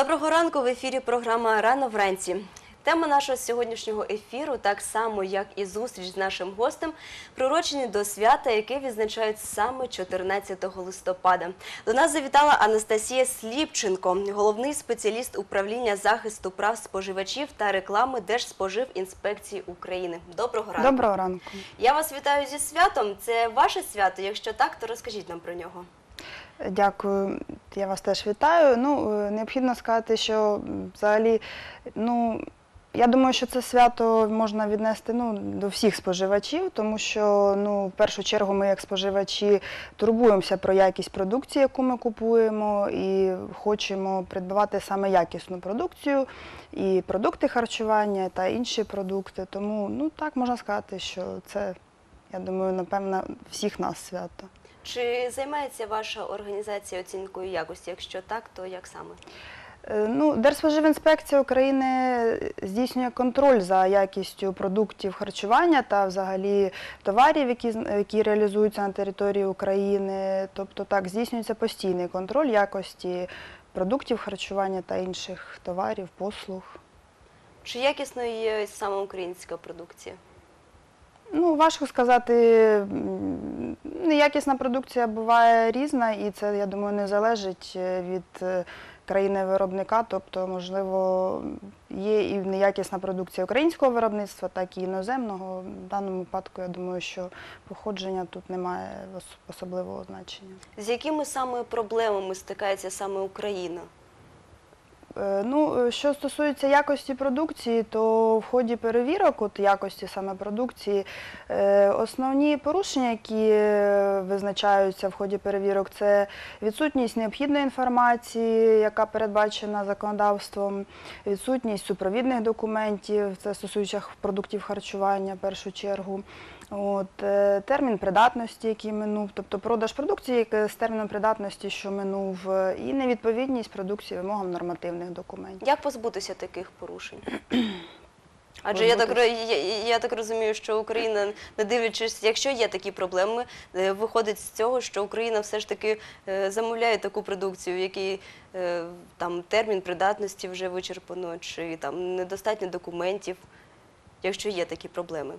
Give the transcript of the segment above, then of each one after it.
Доброго ранку в ефірі програма Рано вранці. Тема нашого сьогоднішнього ефіру, так само як і зустріч з нашим гостем, прирочені до свята, яке відзначають саме 14 листопада. До нас завітала Анастасія Сліпченко, головний спеціаліст управління захисту прав споживачів та реклами Держспоживінспекції України. Доброго ранку. Доброго ранку. Я вас вітаю зі святом. Це ваше свято. Якщо так, то розкажіть нам про нього. Дякую. Я вас теж вітаю. Ну, е, необхідно сказати, що взагалі, ну, я думаю, що це свято можна віднести ну, до всіх споживачів, тому що ну, в першу чергу ми, як споживачі, турбуємося про якість продукції, яку ми купуємо, і хочемо придбавати саме якісну продукцію, і продукти харчування, та інші продукти. Тому ну, так можна сказати, що це, я думаю, напевно, всіх нас свято. Чи займається ваша організація оцінкою якості? Якщо так, то як саме? Е, Ну, Держспоживінспекція України здійснює контроль за якістю продуктів харчування та взагалі товарів, які, які реалізуються на території України. Тобто так, здійснюється постійний контроль якості продуктів харчування та інших товарів, послуг. Чи якісною є саме українська продукція? Ну, важко сказати, неякісна продукція буває різна, і це, я думаю, не залежить е, від е, країни-виробника. Тобто, можливо, є і неякісна продукція українського виробництва, так і іноземного. В даному випадку, я думаю, що походження тут не має особливого значення. З якими саме проблемами стикається саме Україна? Е, Ну, е, що стосується якості продукції, то в ході перевірок от якості саме продукції, е, основні порушення, які визначаються в ході перевірок, це відсутність необхідної інформації, яка передбачена законодавством, відсутність супровідних документів, це стосується продуктів харчування в першу чергу. От, е, термін придатності, який минув, тобто продаж продукції з терміном придатності, що минув, е, і невідповідність продукції вимогам нормативних документів. Як позбутися таких порушень? Адже я так, я, я так розумію, що Україна, не дивлячись, якщо є такі проблеми, е, виходить з цього, що Україна все ж таки е, замовляє таку продукцію, в якій е, там термін придатності вже вичерпано, чи там недостатньо документів, якщо є такі проблеми.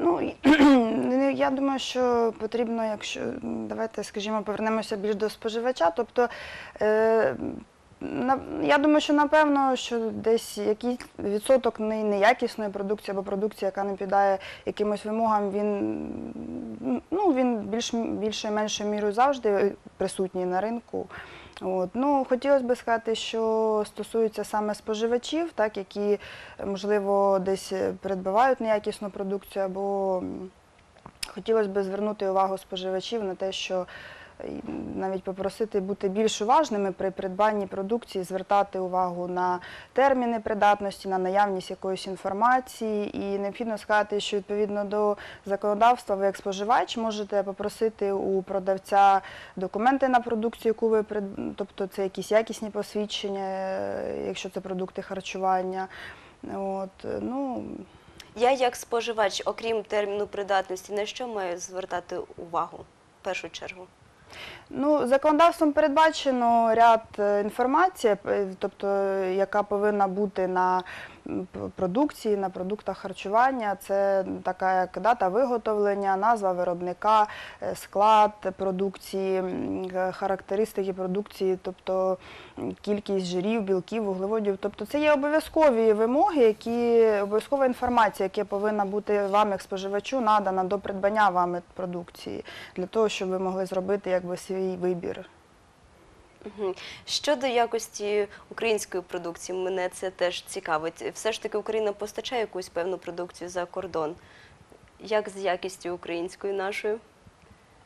Ну я думаю, що потрібно, якщо давайте, скажімо, повернемося більш до споживача. Тобто, е, я думаю, що напевно, що десь якийсь відсоток не- неякісної продукції або продукції, яка не піддає якимось вимогам, він ну він більш більшою меншою мірою завжди присутній на ринку. От. Ну, хотілося б сказати, що стосується саме споживачів, так, які, можливо, десь придбавають неякісну продукцію, або хотілося б звернути увагу споживачів на те, що е, навіть попросити бути більш уважними при придбанні продукції, звертати увагу на терміни придатності, на наявність якоїсь інформації. І необхідно сказати, що відповідно до законодавства ви як споживач можете попросити у продавця документи на продукцію, яку ви прид- тобто це якісь якісні посвідчення, якщо це продукти харчування. От, ну, Я як споживач, окрім терміну придатності, на що маю звертати увагу в першу чергу? Ну, законодавством передбачено ряд е, інформації, тобто, яка повинна бути на продукції, на продуктах харчування. Це така як дата виготовлення, назва виробника, е, склад продукції, е, характеристики продукції, тобто кількість жирів, білків, вуглеводів. Тобто це є обов'язкові вимоги, які обов'язкова інформація, яка повинна бути вам як споживачу надана до придбання вами продукції, для того, щоб ви могли зробити якби свій вибір. Щодо якості української продукції, мене це теж цікавить. Все ж таки Україна постачає якусь певну продукцію за кордон. Як з якістю української нашою?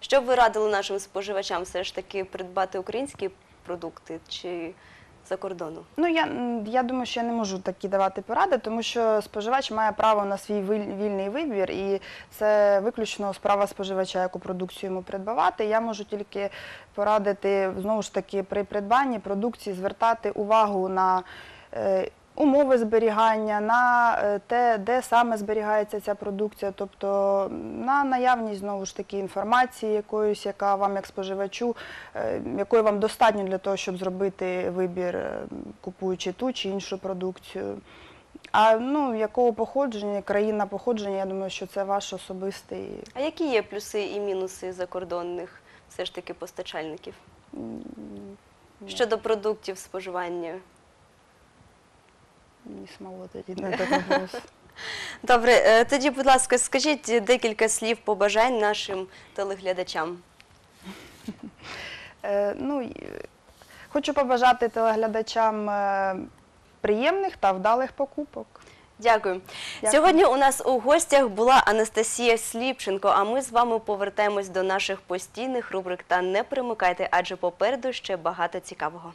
Що б ви радили нашим споживачам все ж таки придбати українські продукти чи за кордону? Ну я, я думаю, що я не можу такі давати поради, тому що споживач має право на свій вільний вибір, і це виключно справа споживача, яку продукцію йому придбавати. Я можу тільки порадити знову ж таки при придбанні продукції звертати увагу на е, умови зберігання, на е, те, де саме зберігається ця продукція, тобто на наявність знову ж таки інформації якоїсь, яка вам як споживачу, е, якої вам достатньо для того, щоб зробити вибір, е, купуючи ту чи іншу продукцію. А ну, якого походження, країна походження, я думаю, що це ваш особистий. А які є плюси і мінуси закордонних все ж таки постачальників щодо продуктів споживання? Не смогу тоді на цей вопрос. Добре, е, тоді, будь ласка, скажіть декілька слів побажань нашим телеглядачам. Е, Ну, хочу побажати телеглядачам е, приємних та вдалих покупок. Дякую. Дякую. Сьогодні у нас у гостях була Анастасія Сліпченко. А ми з вами повертаємось до наших постійних рубрик. Та не примикайте, адже попереду ще багато цікавого.